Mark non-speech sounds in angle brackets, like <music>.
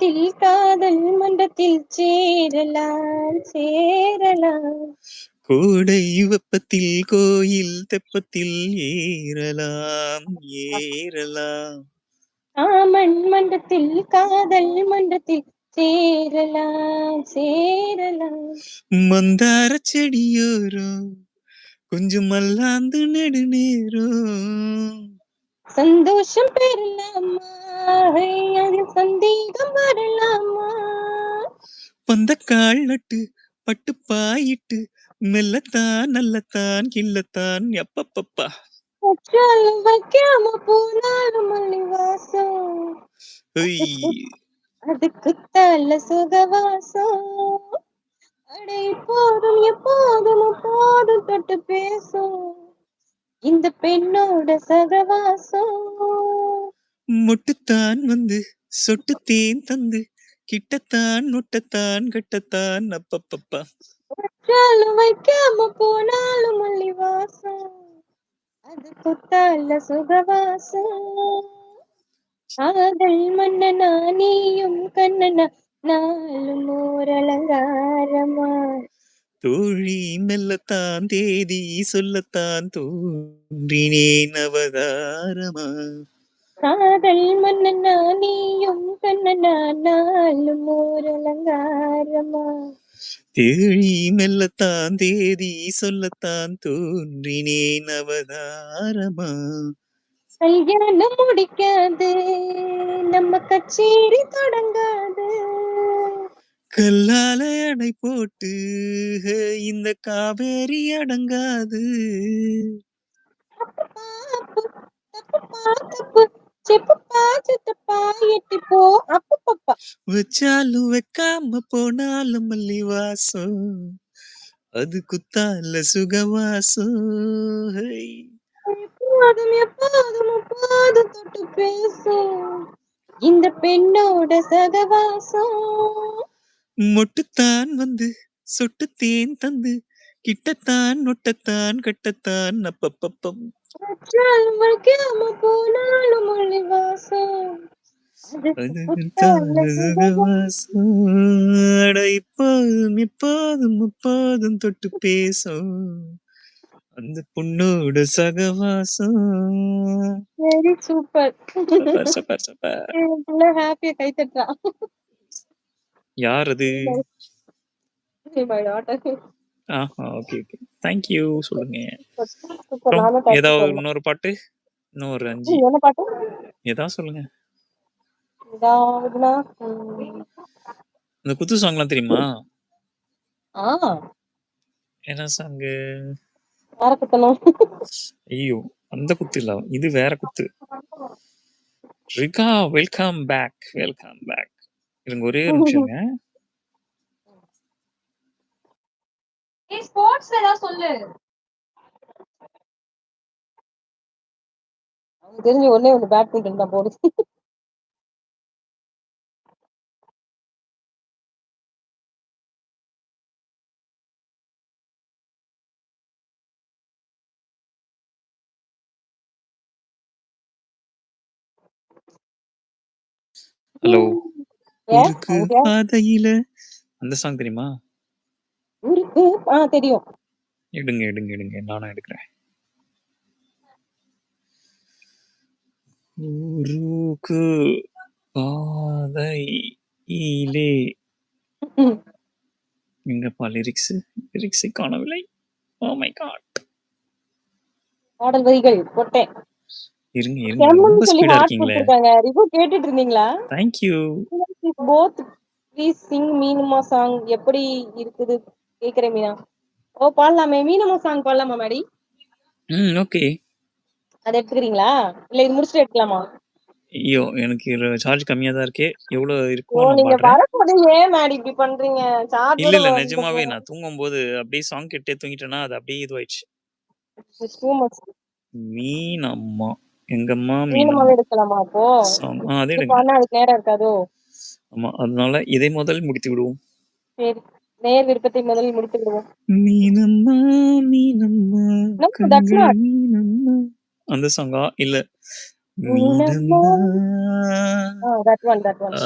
மண்டத்தில் காதல் மண்டத்தில் சேரலாம் சேரலாம். கோடை வெப்பத்தில் கோயில் தெப்பத்தில் ஏறலாம் ஏறலாம். ஆமன் மண்டத்தில் காதல் மண்டத்தில் சேரலாம் சேரலாம். மந்தார செடியோரம் கொஞ்சம் மல்லாந்து நெடுநேரம் சந்தோஷம் பெறலாமா? அதில் சந்தேகம் வரலாமா? வந்த கால் நட்டு பட்டு பாயிட்டு மெல்லத்தான் நல்லத்தான் கில்லத்தான் எப்பப்பப்பா வச்சாலும் வைக்காம போனாலும் மல்லி வாசம் ஒய் அதுக்கு தல சுகவாசம். அடை போதும் எப்போதும் போதும் தொட்டு பேசும். இந்த பெண்ணோட சகவாசம். மொட்டுத்தான் வந்து சொட்டு தேன் தந்து கிட்டத்தான் நொட்டத்தான் கட்டத்தான் அப்பப்பப்பா. வச்சாலும் வைக்காம போனாலும் மல்லி வாசம் அதுக்கு தல சுகவாசம். காதல் மன்னனா நீயும் கண்ணனா தோழி மெல்லத்தான் தேதி சொல்லத்தான் தோன்றினேன் அவதாரமா. காதல் மன்னனா நீயும் கண்ணனா நாளும் ஓர் அலங்காரமா தேழி மெல்லத்தான் தேதி சொல்லத்தான் தோன்றினேன் அவதாரமா. கல்யாணம் முடிக்காது நம்ம கச்சேரி தொடங்காது. கல்லால அணை போட்டு இந்த காவேரி அடங்காது. எட்டி போ வச்சாலும் வைக்காம போனாலும் மல்லி வாசம் அது குத்தால சுகவாசம். எப்போதும் எப்போதும் எப்போதும் தொட்டு பேசும் இந்த பெண்ணோட சகவாசம். மொட்டுத்தான் வந்து சொட்டு தேன் தந்து கிட்டத்தான் நொட்டத்தான் கட்டத்தான் அப்பப்பப்பம். இப்போதும் எப்போதும் முப்போதும் தொட்டு பேசும். அந்த பொண்ணோட சகவாசம். Very super super super. <laughs> Super ஹாப்பியா கை தட்டுறான் யார் அது? ஆஹா ஓகே ஓகே சொல்லுங்க. நானும் thank you ஏதாவது. இன்னொரு பாட்டு? இன்னொரு அஞ்சு. பாட்டு? ஏதாவது சொல்லுங்க. இந்த குத்து சாங்லாம் தெரியுமா? என்ன குத்தணும். ஐயோ அந்த குத்து இல்ல. இது வேற குத்து. ரிகா வெல்கம் பேக் வெல்கம் பேக் இருங்க ஒரே ஒரு நிமிஷங்க ஏய் ஸ்போர்ட்ஸ்ல ஏதாவது சொல்லு. அவங்க தெரிஞ்ச ஒண்ணே ஒண்ணு பேட்மிண்டன் தான் போடுது ஹலோ அவங்க பாதையில. அந்த சாங் தெரியுமா? இருக்கு. ஆ தெரியும். எடுங்க எடுங்க எடுங்க. நானும் எடுக்கிறேன். ஊருக்கு பாதையிலே. எங்கப்பா லிரிக்ஸ் லிரிக்ஸை காணவில்லை. ஓ மை காட் பாடல் வரிகள் போட்டேன். இருங்க இருங்க. ரொம்ப ஸ்பீடா இருக்கீங்களே. ரிவ்யூ கேட்டுட்டு இருந்தீங்களா? Thank you both please sing மீனுமா song எப்படி இருக்குது? கேக்குறேன் மீனா. ஓ பாடலாமே. மீனமா சாங் பாடலாமா மேடி ம் ஓகே அதை எடுத்துக்கிறீங்களா? இல்ல இது முடிச்சுட்டு எடுக்கலாமா? ஐயோ எனக்கு சார்ஜ் கம்மியா தான் இருக்கு. எவ்வளவு ஓ இருக்கோ நான் நீங்க வரப்போது ஏன் மேடி இப்படி பண்றீங்க? இல்ல சார்ஜோட இல்ல நிஜமாவே நான் தூங்கும் போது அப்படியே சாங் கிட்டே தூங்கிட்டேன்னா அது அப்படியே இதுவாயிடுச்சு. டூ மச் எங்கம்மா மீனமாவே மீனம்மா? எடுக்கலாமா அப்போ? சாங் ஆ அது எடுங்க. அதுக்கு நேரம் இருக்காதோ? ஆமா அதனால இதை முதல் முடித்து விடுவோம் சரி நேர் விருப்பத்தை முதலில் முடித்து விடுவோம் மீனம்மா மீனம்மா No, that's கண்கள் not. மீனம்மா அந்த சாங்கா இல்ல Meenamma. Meenamma Ah, that one, that one.